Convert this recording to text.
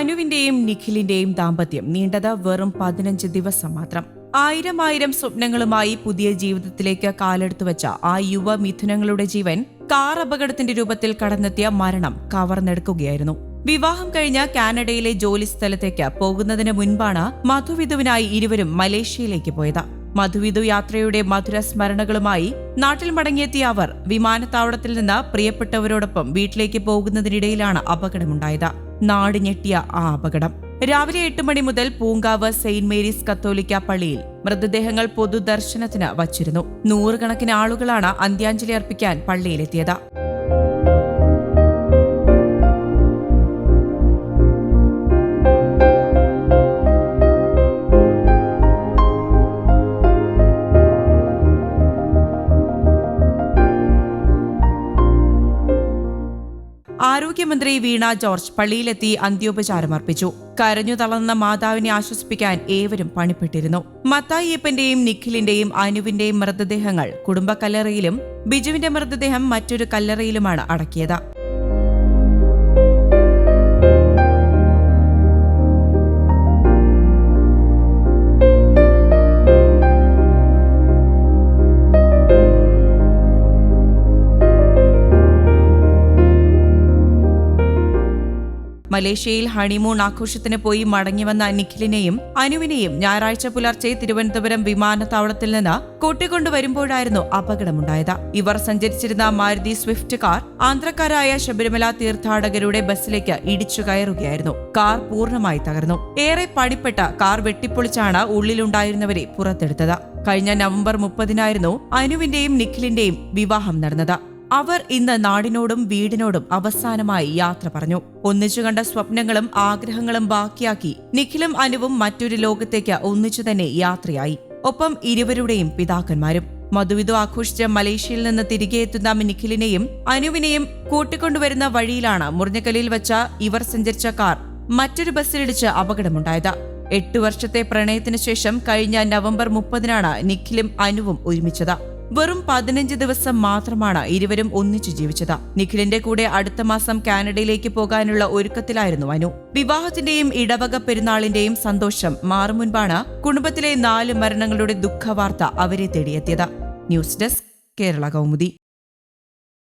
അനുവിന്റെയും നിഖിലിന്റെയും ദാമ്പത്യം നീണ്ടത് വെറും പതിനഞ്ച് ദിവസം മാത്രം. ആയിരം ആയിരം സ്വപ്നങ്ങളുമായി പുതിയ ജീവിതത്തിലേക്ക് കാലെടുത്തു വെച്ച ആ യുവ മിഥുനങ്ങളുടെ ജീവൻ കാർ അപകടത്തിന്റെ രൂപത്തിൽ കടന്നെത്തിയ മരണം കവർന്നെടുക്കുകയായിരുന്നു. വിവാഹം കഴിഞ്ഞ കാനഡയിലെ ജോലി സ്ഥലത്തേക്ക് പോകുന്നതിന് മുൻപാണ് മധുവിധുവിനായി ഇരുവരും മലേഷ്യയിലേക്ക് പോയത്. മധുവിധു യാത്രയുടെ മധുര സ്മരണകളുമായി നാട്ടിൽ മടങ്ങിയെത്തിയ അവർ വിമാനത്താവളത്തിൽ നിന്ന് പ്രിയപ്പെട്ടവരോടൊപ്പം വീട്ടിലേക്ക് പോകുന്നതിനിടയിലാണ് അപകടമുണ്ടായത്. നാട് ഞെട്ടിയ ആ അപകടം. രാവിലെ എട്ട് മണി മുതൽ പൂങ്കാവ് സെയിന്റ് മേരീസ് കത്തോലിക്ക പള്ളിയിൽ മൃതദേഹങ്ങൾ പൊതുദർശനത്തിന് വച്ചിരുന്നു. നൂറുകണക്കിന് ആളുകളാണ് അന്ത്യാഞ്ജലി അർപ്പിക്കാൻ പള്ളിയിലെത്തിയത്. ആരോഗ്യമന്ത്രി വീണ ജോർജ് പള്ളിയിലെത്തി അന്ത്യോപചാരം അർപ്പിച്ചു. കരഞ്ഞു തളർന്ന മാതാവിനെ ആശ്വസിപ്പിക്കാൻ ഏവരും പണിപ്പെട്ടിരുന്നു. മത്തായിയപ്പന്റെയും നിഖിലിന്റെയും അനുവിന്റെയും മൃതദേഹങ്ങൾ കുടുംബ കല്ലറയിലും ബിജുവിന്റെ മൃതദേഹം മറ്റൊരു കല്ലറയിലുമാണ് അടക്കിയത്. മലേഷ്യയിൽ ഹണിമൂൺ ആഘോഷത്തിന് പോയി മടങ്ങിവന്ന നിഖിലിനെയും അനുവിനെയും ഞായറാഴ്ച പുലർച്ചെ തിരുവനന്തപുരം വിമാനത്താവളത്തിൽ നിന്ന് കൂട്ടിക്കൊണ്ടുവരുമ്പോഴായിരുന്നു അപകടമുണ്ടായത്. ഇവർ സഞ്ചരിച്ചിരുന്ന മാരുതി സ്വിഫ്റ്റ് കാർ ആന്ധ്രക്കാരായ ശബരിമല തീർത്ഥാടകരുടെ ബസ്സിലേക്ക് ഇടിച്ചു കയറുകയായിരുന്നു. കാർ പൂർണമായി തകർന്നു. ഏറെ പണിപ്പെട്ട കാർ വെട്ടിപ്പൊളിച്ചാണ് ഉള്ളിലുണ്ടായിരുന്നവരെ പുറത്തെടുത്തത്. കഴിഞ്ഞ നവംബർ മുപ്പതിനായിരുന്നു അനുവിന്റെയും നിഖിലിന്റെയും വിവാഹം നടന്നത്. അവർ ഇന്ന് നാടിനോടും വീടിനോടും അവസാനമായി യാത്ര പറഞ്ഞു. ഒന്നിച്ചു കണ്ട സ്വപ്നങ്ങളും ആഗ്രഹങ്ങളും ബാക്കിയാക്കി നിഖിലും അനുവും മറ്റൊരു ലോകത്തേക്ക് ഒന്നിച്ചു തന്നെ യാത്രയായി. ഒപ്പം ഇരുവരുടെയും പിതാക്കന്മാരും. മധുവിധു ആഘോഷിച്ച മലേഷ്യയിൽ നിന്ന് തിരികെ എത്തുന്ന നിഖിലിനെയും അനുവിനെയും കൂട്ടിക്കൊണ്ടുവരുന്ന വഴിയിലാണ് മുറിഞ്ഞക്കലിൽ വച്ച ഇവർ സഞ്ചരിച്ച കാർ മറ്റൊരു ബസ്സിലിടിച്ച് അപകടമുണ്ടായത്. എട്ടു വർഷത്തെ പ്രണയത്തിനു ശേഷം കഴിഞ്ഞ നവംബർ മുപ്പതിനാണ് നിഖിലും അനുവും ഒരുമിച്ചത്. വെറും പതിനഞ്ച് ദിവസം മാത്രമാണ് ഇരുവരും ഒന്നിച്ചു ജീവിച്ചത്. നിഖിലിന്റെ കൂടെ അടുത്ത മാസം കാനഡയിലേക്ക് പോകാനുള്ള ഒരുക്കത്തിലായിരുന്നു അനു. വിവാഹത്തിന്റെയും ഇടവക പെരുന്നാളിന്റെയും സന്തോഷം മാറും മുൻപാണ് കുടുംബത്തിലെ നാല് മരണങ്ങളുടെ ദുഃഖവാർത്ത അവരെ തേടിയെത്തിയത്. News desk Kerala Kaumudi.